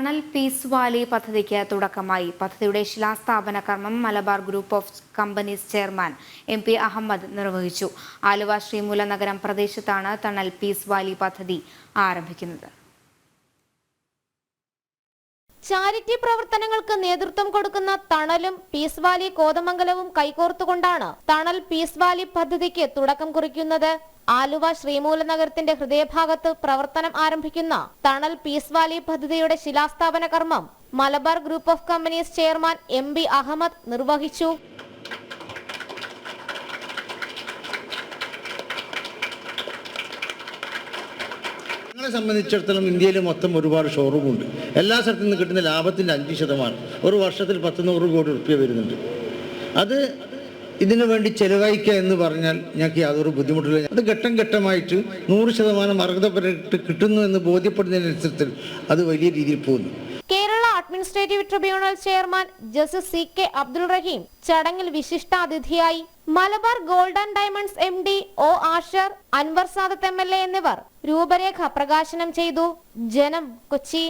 Tunnel piece Valley പദ്ധതിക്ക് തുടക്കമായി. പദ്ധതിയുടെ ശിലാസ്ഥാപന കർമ്മം Malabar group of companies chairman M P Ahmed നിർവഹിച്ചു. ആലുവ ശ്രീമൂല നഗരം പ്രദേശത്താണ് ടണൽ പീസ് വാലി പദ്ധതി ആരംഭിക്കുന്നത്. ചാരിറ്റി പ്രവർത്തനങ്ങൾക്ക് നേതൃത്വം കൊടുക്കുന്ന തണലും പീസ് വാലി കോതമംഗലവും കൈകോർത്തുകൊണ്ടാണ് തണൽ പീസ് വാലി പദ്ധതിക്ക് തുടക്കം കുറിക്കുന്നത്. ആലുവ ശ്രീമൂല നഗരത്തിന്റെ ഹൃദയഭാഗത്ത് പ്രവർത്തനം ആരംഭിക്കുന്ന തണൽ പീസ് വാലി പദ്ധതിയുടെ ശിലാസ്ഥാപന കർമ്മം Malabar group of companies chairman M B Ahmed നിർവഹിച്ചു. ഞങ്ങളെ സംബന്ധിച്ചിടത്തോളം ഇന്ത്യയിൽ മൊത്തം ഒരുപാട് ഷോറൂമുണ്ട് എല്ലാ സ്ഥലത്തു നിന്ന് കിട്ടുന്ന ലാഭത്തിന്റെ അഞ്ച് ശതമാനം. ഒരു വർഷത്തിൽ പത്ത് നൂറ് കോടി റുപ്യ വരുന്നുണ്ട്. അത് ഇതിനു വേണ്ടി ചെലവഴിക്കുക എന്ന് പറഞ്ഞാൽ ഞങ്ങൾക്ക് യാതൊരു ബുദ്ധിമുട്ടില്ല. അത് ഘട്ടം ഘട്ടമായിട്ട് നൂറ് ശതമാനം അർഹതപ്പെട്ട് കിട്ടുന്നു എന്ന് ബോധ്യപ്പെടുന്നതിനനുസരിച്ച് അത് വലിയ രീതിയിൽ പോകുന്നു. Administrative tribunal chairman justice C K Abdul Rahim ചടങ്ങിൽ വിശിഷ്ടാതിഥിയായി Malabar gold and diamonds M D O Asher Anwar Sadath M L A എന്നിവർ രൂപരേഖ പ്രകാശനം ചെയ്തു. ജനം കൊച്ചി.